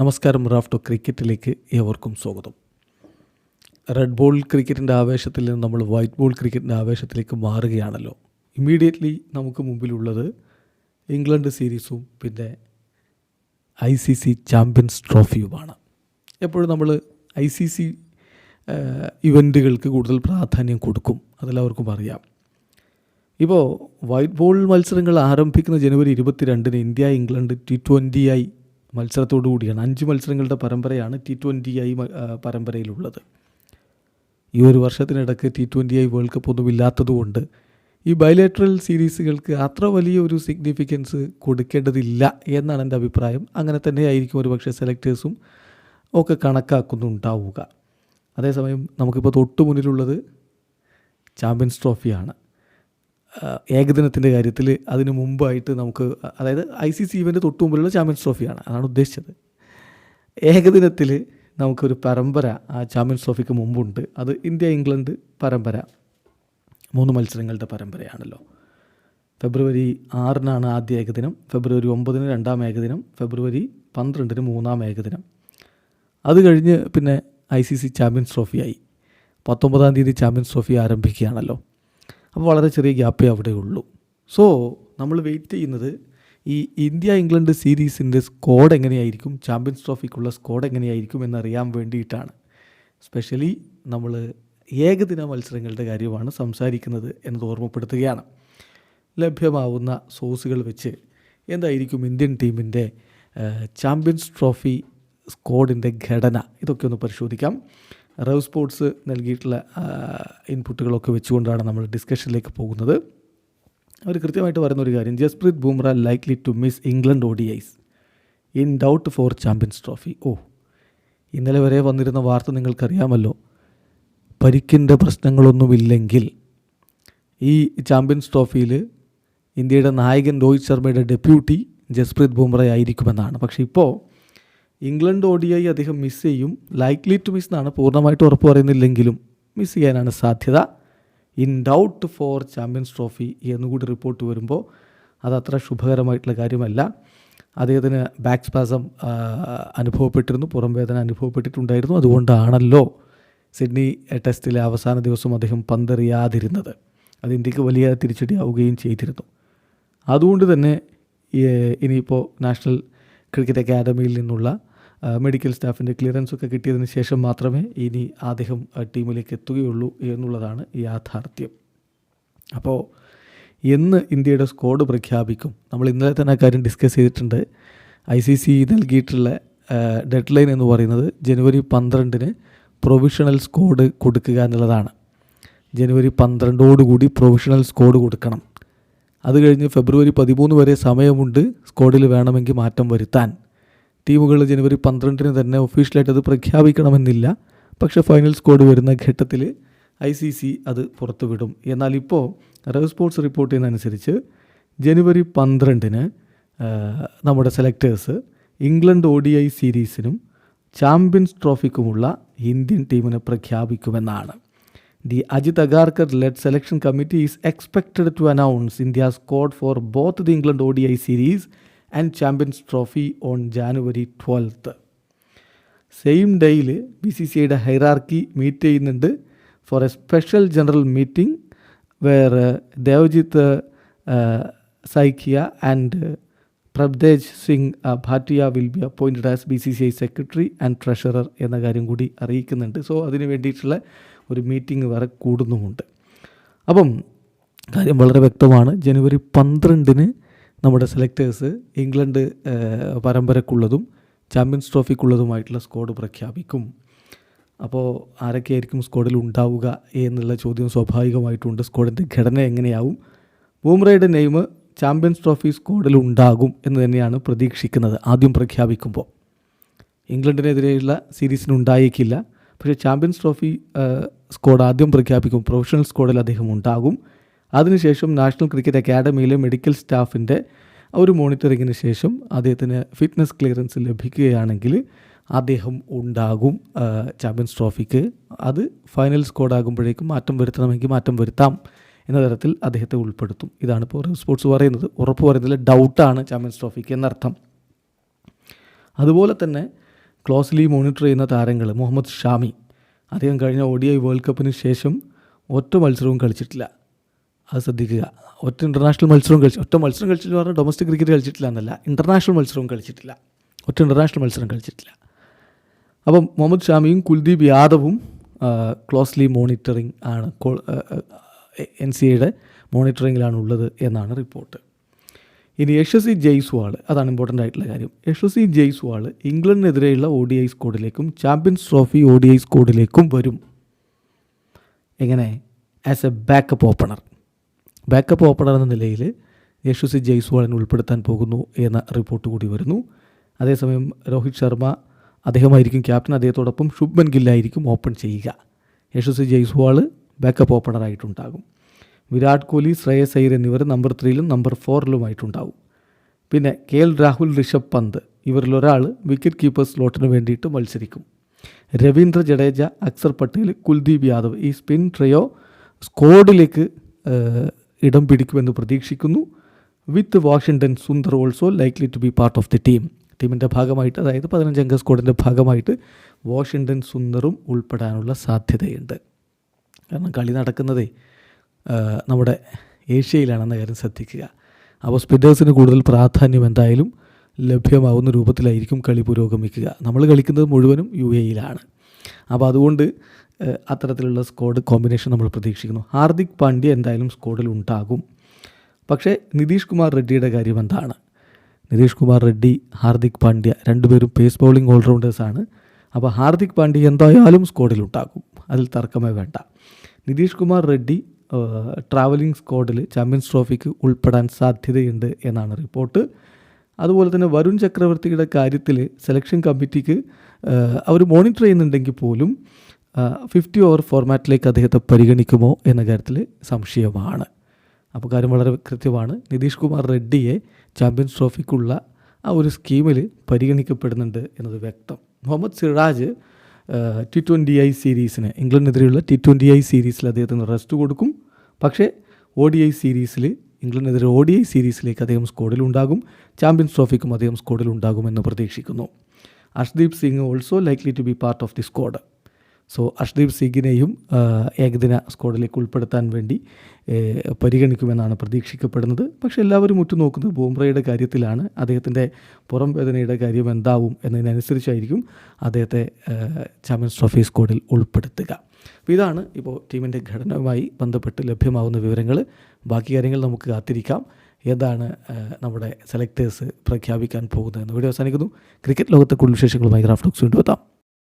നമസ്കാരം റാഫ്റ്റോ ക്രിക്കറ്റിലേക്ക് ഏവർക്കും സ്വാഗതം. റെഡ് ബോൾ ക്രിക്കറ്റിന്റെ ആവേശത്തിൽ നിന്ന് നമ്മൾ വൈറ്റ് ബോൾ ക്രിക്കറ്റിന്റെ ആവേശത്തിലേക്ക് മാറുകയാണല്ലോ. ഇമ്മീഡിയറ്റ്ലി നമുക്ക് മുമ്പിലുള്ളത് ഇംഗ്ലണ്ട് സീരീസും പിന്നെ ഐ സി സി ചാമ്പ്യൻസ് ട്രോഫിയുമാണ് എപ്പോഴും നമ്മൾ ഐ സി സി ഇവന്റുകൾക്ക് കൂടുതൽ പ്രാധാന്യം കൊടുക്കും. അതെല്ലാവർക്കും അറിയാം. ഇപ്പോൾ വൈറ്റ് ബോൾ മത്സരങ്ങൾ ആരംഭിക്കുന്ന ജനുവരി ഇരുപത്തിരണ്ടിന് India England T twenty I മത്സരത്തോടു കൂടിയാണ്. അഞ്ച് മത്സരങ്ങളുടെ പരമ്പരയാണ് ടി ട്വന്റി ഐ പരമ്പരയിലുള്ളത്. ഈ ഒരു വർഷത്തിനിടയ്ക്ക് T twenty I world cup ഒന്നും ഇല്ലാത്തതുകൊണ്ട് ഈ ബയലേറ്ററൽ സീരീസുകൾക്ക് അത്ര വലിയ ഒരു സിഗ്നിഫിക്കൻസ് കൊടുക്കേണ്ടതില്ല എന്നാണ് എന്റെ അഭിപ്രായം. അങ്ങനെ തന്നെ ആയിരിക്കും ഒരു പക്ഷേ സെലക്ടേഴ്സും ഒക്കെ കണക്കാക്കുന്നുണ്ടാവുക. അതേസമയം നമുക്കിപ്പോൾ തൊട്ടു മുന്നിലുള്ളത് ചാമ്പ്യൻസ് ട്രോഫിയാണ് ഏകദിനത്തിന്റെ കാര്യത്തിൽ അതിന് മുമ്പായിട്ട് നമുക്ക് അതായത് ഐ സി സി ഇവന്റ് തൊട്ട് മുമ്പിലുള്ള ചാമ്പ്യൻസ് ട്രോഫിയാണ്. അതാണ് ഉദ്ദേശിച്ചത്. ഏകദിനത്തിൽ നമുക്കൊരു പരമ്പര ആ ചാമ്പ്യൻസ് ട്രോഫിക്ക് മുമ്പുണ്ട്. അത് ഇന്ത്യ ഇംഗ്ലണ്ട് പരമ്പര. മൂന്ന് മത്സരങ്ങളുടെ പരമ്പരയാണല്ലോ. ഫെബ്രുവരി ആറിനാണ് ആദ്യ ഏകദിനം. ഫെബ്രുവരി ഒമ്പതിന് രണ്ടാം ഏകദിനം. ഫെബ്രുവരി പന്ത്രണ്ടിന് മൂന്നാം ഏകദിനം. അത് കഴിഞ്ഞ് പിന്നെ ഐ സി സി ചാമ്പ്യൻസ് ട്രോഫിയായി. പത്തൊമ്പതാം തീയതി ചാമ്പ്യൻസ് ട്രോഫി ആരംഭിക്കുകയാണല്ലോ. അപ്പോൾ വളരെ ചെറിയ ഗ്യാപ്പേ അവിടെ ഉള്ളൂ. സോ നമ്മൾ വെയിറ്റ് ചെയ്യുന്നത് ഈ ഇന്ത്യ ഇംഗ്ലണ്ട് സീരീസിന്റെ സ്കോഡ് എങ്ങനെയായിരിക്കും ചാമ്പ്യൻസ് ട്രോഫിക്കുള്ള സ്കോഡ് എങ്ങനെയായിരിക്കും എന്നറിയാൻ വേണ്ടിയിട്ടാണ്. സ്പെഷ്യലി നമ്മൾ ഏകദിന മത്സരങ്ങളുടെ കാര്യമാണ് സംസാരിക്കുന്നത് എന്നത് ഓർമ്മപ്പെടുത്തുകയാണ്. ലഭ്യമാവുന്ന സോഴ്സുകൾ വെച്ച് എന്തായിരിക്കും ഇന്ത്യൻ ടീമിന്റെ ചാമ്പ്യൻസ് ട്രോഫി സ്കോഡിന്റെ ഘടന? ഇതൊക്കെ ഒന്ന് പരിശോധിക്കാം. റവ് സ്പോർട്സ് നൽകിയിട്ടുള്ള ഇൻപുട്ടുകളൊക്കെ വെച്ചുകൊണ്ടാണ് നമ്മൾ ഡിസ്കഷനിലേക്ക് പോകുന്നത്. അവർ കൃത്യമായിട്ട് പറയുന്ന ഒരു കാര്യം Jasprit Bumrah likely to miss England O D Is in doubt for champions trophy ഓ ഇന്നലെ വരെ വന്നിരുന്ന വാർത്ത നിങ്ങൾക്കറിയാമല്ലോ. പരിക്കിന്റെ പ്രശ്നങ്ങളൊന്നുമില്ലെങ്കിൽ ഈ ചാമ്പ്യൻസ് ട്രോഫിയിൽ ഇന്ത്യയുടെ നായകൻ രോഹിത് ശർമ്മയുടെ ഡെപ്യൂട്ടി ജസ്പ്രീത് ബുംറ ആയിരിക്കുമെന്നാണ് പക്ഷേ ഇപ്പോൾ ഇംഗ്ലണ്ട് ഒ ഐ അദ്ദേഹം മിസ് ചെയ്യും. ലൈക്ലി ടു മിസ് എന്നാണ് പൂർണമായിട്ട് ഉറപ്പ് പറയുന്നില്ലെങ്കിലും മിസ് ചെയ്യാനാണ് സാധ്യത. In doubt for champions trophy എന്നുകൂടി റിപ്പോർട്ട് വരുമ്പോൾ അത് അത്ര ശുഭകരമായിട്ടുള്ള കാര്യമല്ല. അദ്ദേഹത്തിന് ബാക്ക് സ്പാസം അനുഭവപ്പെട്ടിരുന്നു പുറം വേദന അനുഭവപ്പെട്ടിട്ടുണ്ടായിരുന്നു. അതുകൊണ്ടാണല്ലോ സിഡ്നി ടെസ്റ്റിലെ അവസാന ദിവസം അദ്ദേഹം പന്തെറിയാതിരുന്നത്. അത് ഇന്ത്യയ്ക്ക് വലിയ തിരിച്ചടിയാവുകയും ചെയ്തിരുന്നു. അതുകൊണ്ട് തന്നെ ഇനിയിപ്പോൾ നാഷണൽ ക്രിക്കറ്റ് അക്കാദമിയിൽ നിന്നുള്ള മെഡിക്കൽ സ്റ്റാഫിന്റെ ക്ലിയറൻസ് ഒക്കെ കിട്ടിയതിന് ശേഷം മാത്രമേ ഇനി അദ്ദേഹം ടീമിലേക്ക് എത്തുകയുള്ളൂ എന്നുള്ളതാണ് യാഥാർത്ഥ്യം. അപ്പോൾ എന്ന് ഇന്ത്യയുടെ സ്കോഡ് പ്രഖ്യാപിക്കും. നമ്മൾ ഇന്നലെ തന്നെ കാര്യം ഡിസ്കസ് ചെയ്തിട്ടുണ്ട്. ഐ സി സി നൽകിയിട്ടുള്ള ഡെഡ് ലൈൻ എന്ന് പറയുന്നത് ജനുവരി പന്ത്രണ്ടിന് പ്രൊവിഷണൽ സ്കോഡ് കൊടുക്കുക എന്നുള്ളതാണ്. ജനുവരി പന്ത്രണ്ടോടുകൂടി പ്രൊവിഷണൽ സ്കോഡ് കൊടുക്കണം. അത് കഴിഞ്ഞ് ഫെബ്രുവരി പതിമൂന്ന് വരെ സമയമുണ്ട് സ്കോഡിൽ വേണമെങ്കിൽ മാറ്റം വരുത്താൻ. ടീമുകൾ ജനുവരി പന്ത്രണ്ടിന് തന്നെ ഒഫീഷ്യലായിട്ട് അത് പ്രഖ്യാപിക്കണമെന്നില്ല. പക്ഷേ ഫൈനൽ സ്കോഡ് വരുന്ന ഘട്ടത്തിൽ ഐ സി സി അത് പുറത്തുവിടും. എന്നാൽ ഇപ്പോൾ റവ് സ്പോർട്സ് റിപ്പോർട്ട് ചെയ്യുന്നതനുസരിച്ച് ജനുവരി പന്ത്രണ്ടിന് നമ്മുടെ selectors England O D I സീരീസിനും champions ട്രോഫിക്കുമുള്ള ഇന്ത്യൻ ടീമിനെ പ്രഖ്യാപിക്കുമെന്നാണ്. The Ajit Agarkar led selection committee is expected to announce India squad for both the England O D I series and Champions Trophy on January 12th. Same ഡേയിൽ B C C ഐയുടെ hierarchy meet ചെയ്യുന്നുണ്ട് for a special general meeting where Devajit Saikia and Prabhtej Singh Bhatia will be appointed as B C C I secretary and treasurer എന്ന കാര്യം കൂടി അറിയിക്കുന്നുണ്ട്. So അതിന് വേണ്ടിയിട്ടുള്ള ഒരു മീറ്റിംഗ് വേറെ കൂടുന്നുമുണ്ട്. അപ്പം കാര്യം വളരെ വ്യക്തമാണ്. ജനുവരി പന്ത്രണ്ടിന് നമ്മുടെ സെലക്ടേഴ്സ് ഇംഗ്ലണ്ട് പരമ്പരക്കുള്ളതും ചാമ്പ്യൻസ് ട്രോഫിക്കുള്ളതുമായിട്ടുള്ള സ്ക്വാഡ് പ്രഖ്യാപിക്കും. അപ്പോൾ ആരൊക്കെയായിരിക്കും സ്ക്വാഡിൽ ഉണ്ടാവുക എന്നുള്ള ചോദ്യം സ്വാഭാവികമായിട്ടുണ്ട്. സ്ക്വാഡിന്റെ ഘടന എങ്ങനെയാവും? ബൂമ്രയുടെ നെയിം ചാമ്പ്യൻസ് ട്രോഫി സ്ക്വാഡിൽ ഉണ്ടാകും എന്ന് തന്നെയാണ് പ്രതീക്ഷിക്കുന്നത് ആദ്യം പ്രഖ്യാപിക്കുമ്പോൾ. ഇംഗ്ലണ്ടിനെതിരെയുള്ള സീരീസിന് ഉണ്ടായേക്കില്ല. പക്ഷേ ചാമ്പ്യൻസ് ട്രോഫി സ്ക്വാഡ് ആദ്യം പ്രഖ്യാപിക്കും. പ്രൊഫഷണൽ സ്ക്വാഡിൽ അദ്ദേഹം ഉണ്ടാകും. അതിനുശേഷം നാഷണൽ ക്രിക്കറ്റ് അക്കാഡമിയിലെ മെഡിക്കൽ സ്റ്റാഫിന്റെ ഒരു മോണിറ്ററിങ്ങിന് ശേഷം അദ്ദേഹത്തിന് ഫിറ്റ്നസ് ക്ലിയറൻസ് ലഭിക്കുകയാണെങ്കിൽ അദ്ദേഹം ഉണ്ടാകും ചാമ്പ്യൻസ് ട്രോഫിക്ക്. അത് ഫൈനൽ സ്കോഡാകുമ്പോഴേക്കും മാറ്റം വരുത്തണമെങ്കിൽ മാറ്റം വരുത്താം എന്ന തരത്തിൽ അദ്ദേഹത്തെ ഉൾപ്പെടുത്തും. ഇതാണ് ഇപ്പോൾ സ്പോർട്സ് പറയുന്നത്. ഉറപ്പ് പറയുന്നതിൽ ഡൗട്ടാണ് ചാമ്പ്യൻസ് ട്രോഫിക്ക് എന്നർത്ഥം. അതുപോലെ തന്നെ ക്ലോസ്ലി മോണിറ്റർ ചെയ്യുന്ന താരങ്ങൾ മുഹമ്മദ് ഷാമി. അദ്ദേഹം കഴിഞ്ഞ ഒ ഡി ഐ വേൾഡ് കപ്പിന് ശേഷം ഒറ്റ മത്സരവും കളിച്ചിട്ടില്ല. അത് ശ്രദ്ധിക്കുക. ഒറ്റ ഇന്റർനാഷണൽ മത്സരവും കളിച്ചു ഒറ്റ മത്സരം കളിച്ചിട്ട് പറഞ്ഞാൽ ഡൊമസ്റ്റിക് ക്രിക്കറ്റ് കളിച്ചിട്ടില്ല എന്നല്ല ഇന്റർനാഷണൽ മത്സരവും കളിച്ചിട്ടില്ല. ഒറ്റ ഇന്റർനാഷണൽ മത്സരം കളിച്ചിട്ടില്ല. അപ്പം മുഹമ്മദ് ഷാമിയും കുൽദീപ് യാദവും ക്ലോസ്ലി മോണിറ്ററിംഗ് ആണ് എൻ സി എയുടെ മോണിറ്ററിങ്ങിലാണ് ഉള്ളത് എന്നാണ് റിപ്പോർട്ട് ഇനി യശസ്വി ജയ്സ്വാൾ അതാണ് ഇമ്പോർട്ടന്റ് ആയിട്ടുള്ള കാര്യം. യശസ്വി ജയ്സ്വാൾ ഇംഗ്ലണ്ടിനെതിരെയുള്ള O D I സ്കോഡിലേക്കും champions trophy O D I സ്കോഡിലേക്കും വരും. എങ്ങനെ? As a backup opener backup opener എന്ന നിലയിൽ യശസ്വി ജയ്സ്വാളിനെ ഉൾപ്പെടുത്താൻ പോകുന്നു എന്ന റിപ്പോർട്ട് കൂടി വരുന്നു. അതേസമയം രോഹിത് ശർമ്മ അദ്ദേഹമായിരിക്കും ക്യാപ്റ്റൻ. അദ്ദേഹത്തോടൊപ്പം ശുഭ്മൻ ഗില്ലായിരിക്കും ഓപ്പൺ ചെയ്യുക. യശസ്വി ജയ്സ്വാൾ ബാക്കപ്പ് ഓപ്പണറായിട്ടുണ്ടാകും വിരാട് കോഹ്ലി ശ്രേയസ് അയ്യർ എന്നിവർ നമ്പർ ത്രീയിലും നമ്പർ ഫോറിലുമായിട്ടുണ്ടാവും പിന്നെ K L Rahul Rishabh Pant ഇവരിലൊരാൾ wicket keepers സ്ലോട്ടിന് വേണ്ടിയിട്ട് മത്സരിക്കും. രവീന്ദ്ര ജഡേജ അക്സർ പട്ടേൽ കുൽദീപ് യാദവ് ഈ സ്പിൻ ട്രയോ സ്ക്വാഡിലേക്ക് ഏഹ്, ഇടം പിടിക്കുമെന്ന് പ്രതീക്ഷിക്കുന്നു. With Washington Sundar also likely to be part of the team ടീമിന്റെ ഭാഗമായിട്ട് അതായത് പതിനഞ്ചംഗ സ്ക്വാഡിന്റെ ഭാഗമായിട്ട് വാഷിംഗ്ടൺ സുന്ദറും ഉൾപ്പെടാനുള്ള സാധ്യതയുണ്ട്. കാരണം കളി നടക്കുന്നതേ നമ്മുടെ ഏഷ്യയിലാണെന്ന കാര്യം ശ്രദ്ധിക്കുക. അപ്പോൾ സ്പിന്നേഴ്സിന് കൂടുതൽ പ്രാധാന്യം എന്തായാലും ലഭ്യമാവുന്ന രൂപത്തിലായിരിക്കും കളി പുരോഗമിക്കുക. നമ്മൾ കളിക്കുന്നത് മുഴുവനും യു എയിലാണ് അപ്പോൾ അതുകൊണ്ട് അത്തരത്തിലുള്ള സ്ക്വാഡ് കോമ്പിനേഷൻ നമ്മൾ പ്രതീക്ഷിക്കുന്നു. ഹാർദിക് പാണ്ഡ്യ എന്തായാലും സ്ക്വാഡിൽ ഉണ്ടാകും. പക്ഷേ നിതീഷ് കുമാർ റെഡ്ഡിയുടെ കാര്യം എന്താണ്? നിതീഷ് കുമാർ റെഡ്ഡി ഹാർദിക് പാണ്ഡ്യ രണ്ടുപേരും പേസ് ബൗളിംഗ് ഓൾറൗണ്ടേഴ്സാണ് അപ്പോൾ ഹാർദിക് പാണ്ഡ്യ എന്തായാലും സ്ക്വാഡിൽ ഉണ്ടാകും. അതിൽ തർക്കമേ വേണ്ട. നിതീഷ് കുമാർ റെഡ്ഡി ട്രാവലിംഗ് സ്ക്വാഡിൽ ചാമ്പ്യൻസ് ട്രോഫിക്ക് ഉൾപ്പെടാൻ സാധ്യതയുണ്ട് എന്നാണ് റിപ്പോർട്ട്. അതുപോലെ തന്നെ വരുൺ ചക്രവർത്തിയുടെ കാര്യത്തിൽ സെലക്ഷൻ കമ്മിറ്റിക്ക് അവർ മോണിറ്റർ ചെയ്യുന്നുണ്ടെങ്കിൽ പോലും ഫിഫ്റ്റി ഓവർ ഫോർമാറ്റിലേക്ക് അദ്ദേഹത്തെ പരിഗണിക്കുമോ എന്ന കാര്യത്തിൽ സംശയമാണ്. അപ്പോൾ കാര്യം വളരെ കൃത്യമാണ്. നിതീഷ് കുമാർ റെഡ്ഡിയെ ചാമ്പ്യൻസ് ട്രോഫിക്കുള്ള ആ ഒരു സ്കീമിൽ പരിഗണിക്കപ്പെടുന്നുണ്ട് എന്നത് വ്യക്തം. Mohammed Siraj T twenty I സീരീസിന് ഇംഗ്ലണ്ടിനെതിരെയുള്ള ടി ട്വന്റി ഐ സീരീസിൽ അദ്ദേഹത്തിന് റെസ്റ്റ് കൊടുക്കും. പക്ഷേ ഒ ഡി ഐ സീരീസിൽ ഇംഗ്ലണ്ടിനെതിരെ ഒ ഡി ഐ സീരീസിലേക്ക് അദ്ദേഹം സ്കോഡിലുണ്ടാകും ചാമ്പ്യൻസ് ട്രോഫിക്കും അദ്ദേഹം സ്കോഡിലുണ്ടാകുമെന്ന് പ്രതീക്ഷിക്കുന്നു. Arshdeep Singh also likely to be part of the squad so Arshdeep സിംഗിനെയും ഏകദിന സ്ക്വാഡിലേക്ക് ഉൾപ്പെടുത്താൻ വേണ്ടി പരിഗണിക്കുമെന്നാണ് പ്രതീക്ഷിക്കപ്പെടുന്നത്. പക്ഷേ എല്ലാവരും ഉറ്റുനോക്കുന്നത് ബൂംറയുടെ കാര്യത്തിലാണ്. അദ്ദേഹത്തിന്റെ പുറം വേദനയുടെ കാര്യം എന്താവും എന്നതിനനുസരിച്ചായിരിക്കും അദ്ദേഹത്തെ ചാമ്പ്യൻസ് ട്രോഫി സ്ക്വാഡിൽ ഉൾപ്പെടുത്തുക. അപ്പോൾ ഇതാണ് ഇപ്പോൾ ടീമിന്റെ ഘടനയുമായി ബന്ധപ്പെട്ട് ലഭ്യമാകുന്ന വിവരങ്ങൾ. ബാക്കി കാര്യങ്ങൾ നമുക്ക് കാത്തിരിക്കാം. ഏതാണ് നമ്മുടെ സെലക്ടേഴ്സ് പ്രഖ്യാപിക്കാൻ പോകുന്നതെന്ന് വീഡിയോ അവസാനിക്കുന്നു. ക്രിക്കറ്റ് ലോകത്തെ കൂടുതൽ വിശേഷങ്ങളുമായി ഗ്രാഫ്റ്റോക്സ് വീണ്ടും എത്താം.